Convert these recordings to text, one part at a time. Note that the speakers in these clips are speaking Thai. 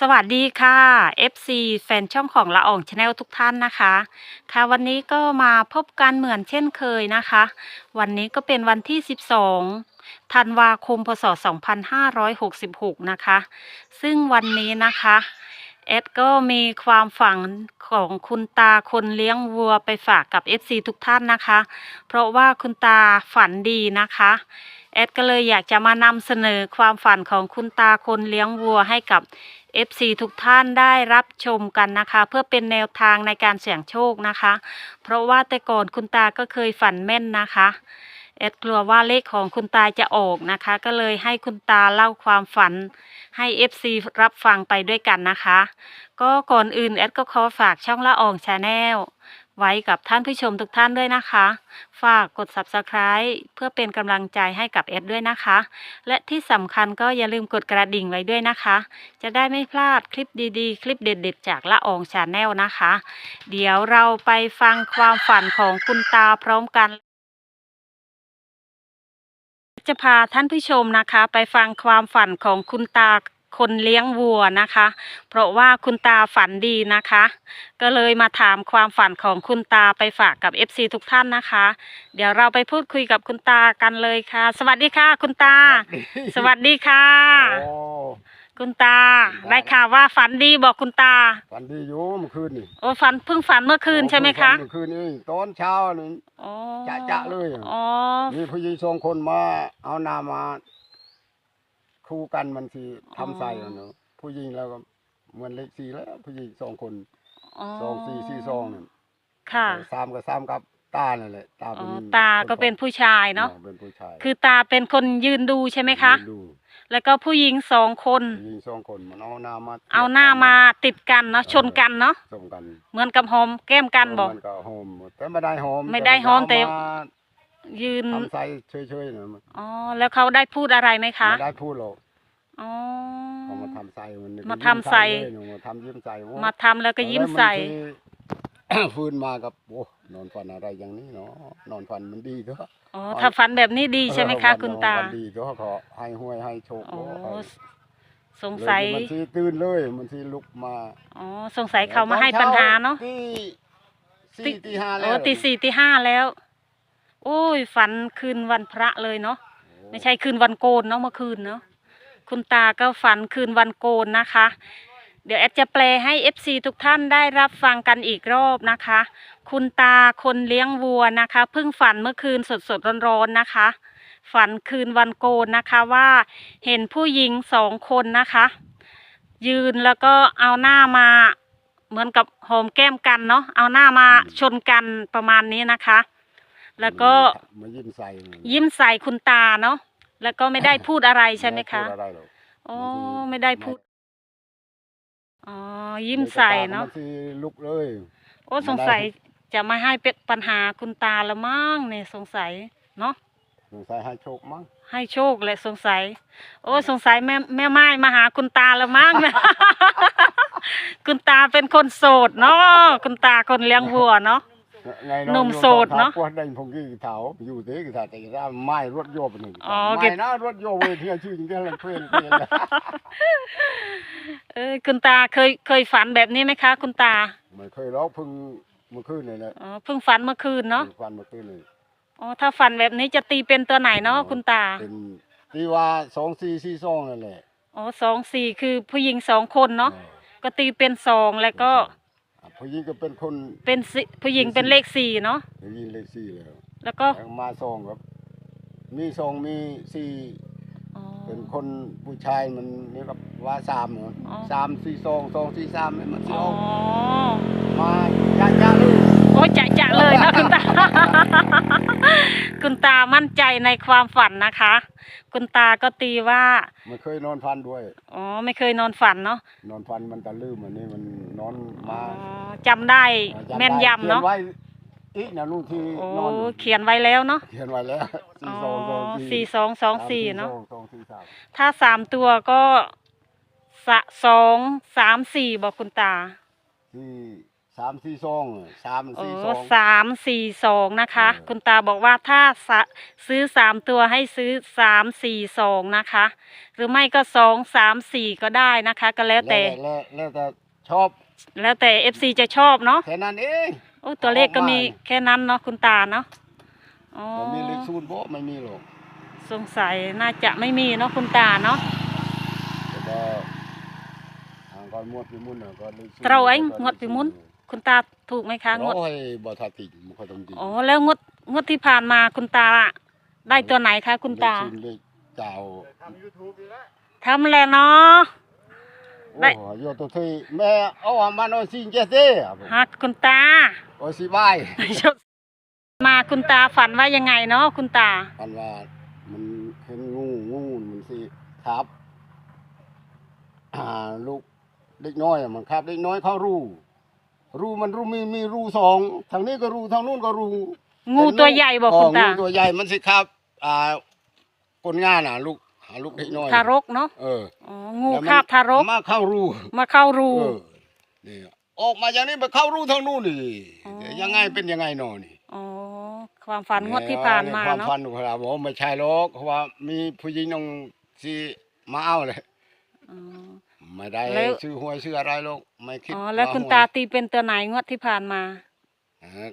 สวัสดีค่ะ FC แฟนช่องของละอองชาแนลทุกท่านนะคะ ค่ะวันนี้ก็มาพบกันเหมือนเช่นเคยนะคะ วันนี้ก็เป็นวันที่ 12 ธันวาคม พศ 2566 นะคะ ซึ่งวันนี้นะคะเอ็ดก็มีความฝันของคุณตาคนเลี้ยงวัวไปฝากกับ FC ทุกท่านนะคะ เพราะว่าคุณตาฝันดีนะคะแอดก็เลยอยากจะมานำเสนอความฝันของคุณตาคนเลี้ยงวัวให้กับ FC ทุกท่านได้รับชมกันนะคะ เพื่อเป็นแนวทางในการเสี่ยงโชคนะคะ เพราะว่าแต่ก่อนคุณตาก็เคยฝันแม่นนะคะแอดกลัวว่าเลขของคุณตาจะออกนะคะ ก็เลยให้คุณตาเล่าความฝันให้ FC รับฟังไปด้วยกันนะคะ ก็ก่อนอื่นแอดก็ขอฝากช่องละอองชาแนล ไว้กับท่านผู้ชมทุกท่านด้วยนะคะ ฝากกด Subscribe เพื่อเป็นกำลังใจให้กับแอดด้วยนะคะ และที่สำคัญก็อย่าลืมกดกระดิ่งไว้ด้วยนะคะ จะได้ไม่พลาดคลิปดีๆ คลิปเด็ดๆ จากละอองชาแนลนะคะ เดี๋ยวเราไปฟังความฝันของคุณตาพร้อมกันจะพาท่านผู้ชมนะคะ ไปฟังความฝันของคุณตา คนเลี้ยงวัวนะคะ เพราะว่าคุณตาฝันดีนะคะ ก็เลยมาถามความฝันของคุณตาไปฝากกับ FC ทุกท่านนะคะ เดี๋ยวเราไปพูดคุยกับคุณตากันเลยค่ะ สวัสดีค่ะ คุณตา สวัสดีค่ะ โอ้คุณตา ได้ข่าวว่าฝันดีบอกคุณตา ฝันดีอยู่เมื่อคืนนี่โอ้ฝันเพิ่งฝันเมื่อคืนใช่ไหมคะเมื่อคืนนี่ตอนเช้านี่อ๋อจะๆเลยอ๋อ มีผู้หญิงสองคนมาเอานามา คู่กันมันสิทำใส่อะเนาะผู้หญิงแล้วก็เหมือนเลขสี่แล้วผู้หญิงสองคนอ๋อสองสี่สี่สองนั่นค่ะเออสามกับสามกับตานั่นแหละตาอ๋เป็อนตาก็เป็นผู้ชายเนาะเป็นผู้ชายคือตาเป็นคนยืนดูใช่ไหมคะดูแล้วก็ผู้หญิงสองคนผู้หญิงสองคนมันเอานามา เอาหน้ามาติดกันเนาะชนกันเนาะส่งกัน เหมือนกับหอมแก้มกันบอกมันก็โฮมแต่ไม่ได้โฮมไม่ได้โฮมแต่เอาายืนทำใส่เฉยๆนะมันอ๋อแล้วเขาได้พูดอะไรไหมคะไม่ได้พูดหรอก อ๋อเขามาทำใส่มันมาทำใส่เลยหนูมาทำยิ้มใส่โอ้มาทำแล้วก็ยิ้มใส่ แล้วมันสิฟื้นมากับโอ้นอนฝันอะไรอย่างนี้เนาะนอนฝันมันดีเถอะอ๋อถ้าฝันแบบนี้ดีใช่ไหมคะ เออคุณตา วันดีเถอะขอให้ห้วยให้โชคอ๋อเถอะสงสัย เลยมันสิตื่นเลยมันสิลุกมาอ๋อ สงสัยเขามาให้ปัญหาเนาะ ตีสี่ตีห้าแล้วโอ้ตีสี่ตีห้าแล้ว โอ้ย ฝันคืนวันพระเลยเนาะโอ้ไม่ใช่คืนวันโกนเนาะเมื่อคืนเนาะ คุณตาก็ฝันคืนวันโกนนะคะ เดี๋ยวแอดจะแปลให้ FC ทุกท่านได้รับฟังกันอีกรอบนะคะ คุณตาคนเลี้ยงวัวนะคะเพิ่งฝันเมื่อคืนสดสดๆร้อนๆนะคะ ฝันคืนวันโกนนะคะว่าเห็นผู้หญิงสองคนนะคะ ยืนแล้วก็เอาหน้ามาเหมือนกับหอมแก้มกันเนาะเอาหน้ามาชนกันประมาณนี้นะคะ แล้วก็มายิ้มใส่ ยิ้มใส่คุณตาเนาะ แล้วก็ไม่ได้พูดอะไรใช่ไหมคะด้พูดอะไรหรอกอ๋อบางทีไม่ได้พูด อ๋อ ยิ้มใส่เนาะมันสิลุกเลย โอ้ไม่ได้สงสัยจะมาให้เป็นปัญหาคุณตาละมั้งเนี่ยสงสัยเนาะ สงสัยให้โชคมั้ง ให้โชคแหละสงสัย โอ้สงสัยแม่แม่ไม้มาหาคุณตาละมั้งคุณตาเป็นคนโสดเนาะคุณตาคนเลี้ยงวัวเนาะไงอง หนุ่มโสดเนอะ พวกได้พงกี้เถาอยู่เตะกีตาแต่กีตาไม้รถโยบหนึ่งอ๋อเก็ไม้บนะรถโยบเว้ยเที่ยชื่อจริงๆเลยเพื่อนเพื่อนเลยเออคุณตาเคยเคยฝันแบบนี้ไหมคะ คุณตาไม่เคยร้องเพึ่งเมื่อคืนเลยแหละอ๋อเพิ่งฝันเมื่อคืนเนาะฟันเมื่อคืนเลยอ๋อถ้าฝันแบบนี้จะตีเป็นตัวไหนเนาะคุณตาเป็นตีว่าสองสี่สี่สองนั่นแหละอ๋อสองสี่คือผู้หญิงสองคนเนาะออก็ตีเป็นสองแล้วก็อะ ผู้หญิงก็เป็นคนเป็นสิผู้หญิงเป็นเลขสี่เนาะผู้หญิงเลขสี่แล้ว แล้วก็แล้วมาสองครับ มีสองมีสี่อ๋อเป็นคนผู้ชายมันนี่กับว่าสามเนาะอ๋อสามสี่สองสองสี่สามเนี่ยมันสิอ๋อออกมาจ้าจ้าเลย โอ้ยจะจะเลยนะคุณตา คุณตามั่นใจในความฝันนะคะ คุณตาก็ตีว่ามันเคยนอนฟันด้วย อ๋อ ไม่เคยนอนฝันเนาะ นอนฟันมันตะลืมอันนี้มันนอนอ๋อมาจำได้อ่าจำได้แม่นยำเนาะ ขีไว้อีกนะลูกที่โอ้นอนเขียนไว้แล้วเนาะ เขียนไว้แล้วอ๋สี่อสองสองสี่สองสองสี่เนาะสองสองสี่สามถ้าสามตัวก็สะสองสามสี่บอกคุณตา สี่ สามสี่ซองสามโอ้สี่ซองสามสี่สองนะคะเออคุณตาบอกว่าถ้าสะซื้อสามตัวให้ซื้อสามสี่สองนะคะ หรือไม่ก็สองสามสี่ก็ได้นะคะ ก็แล้วแต่ แล้วแล้วแต่ชอบแล้วแต่เอฟซีจะชอบเนาะแค่นั้นเอง โอ้ตัวเลขก็มีออกมา แค่นั้นเนาะคุณตาเนาะอ๋อมันมีเลขศูนย์บ่ไม่มีหรอกสงสัยน่าจะไม่มีเนาะคุณตาเนาะ แต่ว่าทางก่อนมวดพิมุนน่ะก็เลขศูนย์เราเองงวดพิมุน คุณตาถูกไหมคะงวดโอ้ยบ่ทันติบ่ค่อยต้องจริงอ๋อแล้วงวดงวดที่ผ่านมาคุณตาได้ตัวไหนคะคุณตาเลขศูนย์เลขเจ้าทำแล้วเนาะได้โอ้โยตัวที่แม่เอาว่ามันเอาสิงเจเซ่อะผมฮักคุณตาโอ้สิบายมาคุณตาฝันว่ายังไงเนาะคุณตากันว่ามันเห็นงูงูมันสิครับอ่าลูกเล็กน้อยอะมันครับเล็กน้อยเข้ารู รูมันรูมีมีรูสองทางนี้ก็รูทางนู้นก็รูงูตัวใหญ่บอกคุณตางูตัวใหญ่มันสิครับ อ่าคนงานอะ ลูกหาลูกเล็กน้อยทารกเนาะเอออ๋องูแล้วมันคาบทารกมาเข้ารูมาเข้ารูเออนี่ออกมาอย่างนี้ไปเข้ารูทางนู้นนี่อ๋อยังไงเป็นยังไงหนอนี่อ๋อความฝันงวดที่ผ่านมาความเนาะฝันของเราบอกว่าไม่ใช่หรอกเพราะว่ามีผู้หญิงน้องสิมาเอาเลยอ๋อ ไม่ได้แล้ว ชื่อหวยชื่ออะไรหรอกไม่คิดอ๋อแล้วคุณตาตีเป็นตัวไหนงวดที่ผ่านมา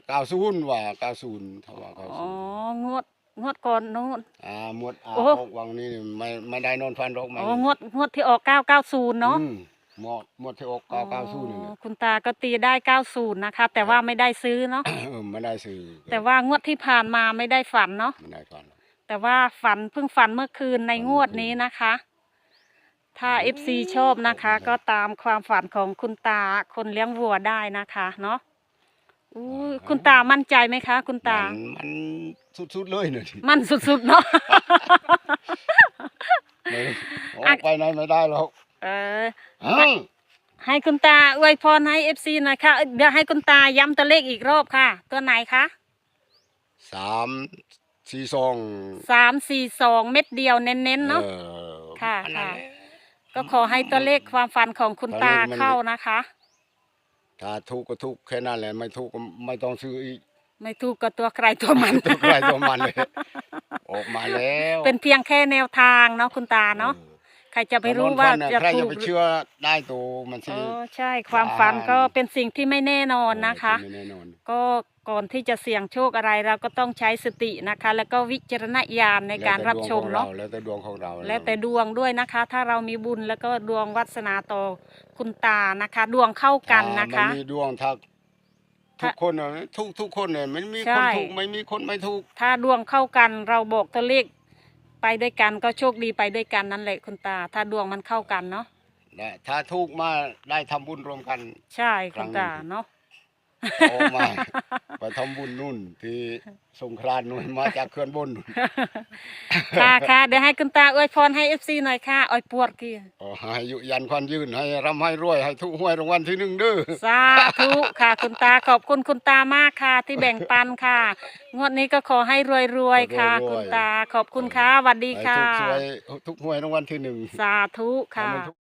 เก้าศูนย์ว่าเก้าศูนย์ถ้าว่าเก้าอ๋อศูนย์งวดงวดก่อนนู้นอ่าหมวดอ่าโอ้ ออกวังนี้นี่ไม่ไม่ได้นอนฟันหรอกไม่อ๋องวดงวดที่ออก990เนาะอืมหมวดหมวดที่ออกเก้าเก้าศูนย์นี่อ๋แหอละคุณตาก็ตีได้90นะคะ แต่ว่าไม่ได้ซื้อเนาะเออไม่ได้ซื้อแต่ว่างวดที่ผ่านมาไม่ได้ฝันเนาะไม่ได้ฟันหรอกแต่ว่าฝันเพิ่งฝันเมื่อคืนในฝันงวดนี้นะคะ ถ้า FC ชอบนะคะ ก็ตามความฝันของคุณตาคนเลี้ยงวัวได้นะคะเนาะอู้ยคุณตามั่นใจไหมคะ คุณตา มันมันสุดๆเลยเนี่ยมั่นสุดๆเนาะ ไม่ออกไปไหนไม่ได้หรอกเออ อ้าวให้คุณตาอวยพรให้ FC หน่อยค่ะเอ้ยเดี๋ยวให้คุณตาย้ำตัวเลขอีกรอบค่ะ ตัวไหนคะสามสี่ซองสามสี่สองเม็ดเดียวเน้นๆเนาะ ออค่ะอันนั้นค่ะ แหละ ก็ขอให้ตัวเลขความฝันของคุณตาตัวเลขมันเข้านะคะ ถ้าถูกก็ถูกแค่นั้นแหละไม่ถูกก็ไม่ต้องซื้ออีก ไม่ถูกก็ตัวใครตัวมันตัวใครตัวมันเลยออกมาแล้ว เป็นเพียงแค่แนวทางเนาะคุณตาเนาะออ ใครจะไปรู้ถนนว่าพันน่จะใครถูจะกไปหรือเชื่อได้ตัวมันสิเออใช่ ความฝันอ่า ก็เป็นสิ่งที่ไม่แน่นอนนะคะเออไม่แน่นอน ก็ก่อนที่จะเสี่ยงโชคอะไรเราก็ต้องใช้สตินะคะ แล้วก็วิจารณญาณในการรับชมเนาะ แล้วแต่ดวงของเราแล้วแต่ดวงด้วยนะคะ ถ้าเรามีบุญแล้วก็ดวงวัสนาต่อคุณตานะคะ ดวงเข้ากันนะคะอ่ามัมีดวงทักทุถ้ากคนน่ะทุกทุกคนเนี่ยมันมีใช่ คนถูกไม่มีคนไม่ถูก ถ้าดวงเข้ากันเราบอกตัวเลข ไปด้วยกันก็โชคดีไปด้วยกันนั่นแหละคุณตา ถ้าดวงมันเข้ากันเนาะนะถ้าถูกมาได้ทำบุญรวมกัน ใช่คุณครั้ตางหนึ่งเนาะ ออกมาไปทำบุญนู่นที่สงขลานู่นมาจากเขื่อนบนนู่นค่ะค่ะเดี๋ยวให้คุณตาอวยพรให้เอฟซีหน่อยค่ะอวยปวดกี่ขอให้อายุยันควันยืนให้ร่ำให้รวยให้ทุกหวยรางวัลที่หนึ่งเด้อสาธุค่ะ คุณตาขอบคุณคุณตามากค่ะ ที่แบ่งปันค่ะ งวดนี้ก็ขอให้รวยรวยๆค่ะ คุณตาขอบคุณค่ะสวัสดีให้ค่ะทุกสวยทุกหวยรางวัลที่หนึ่งสาธุค่ะให้มันทุก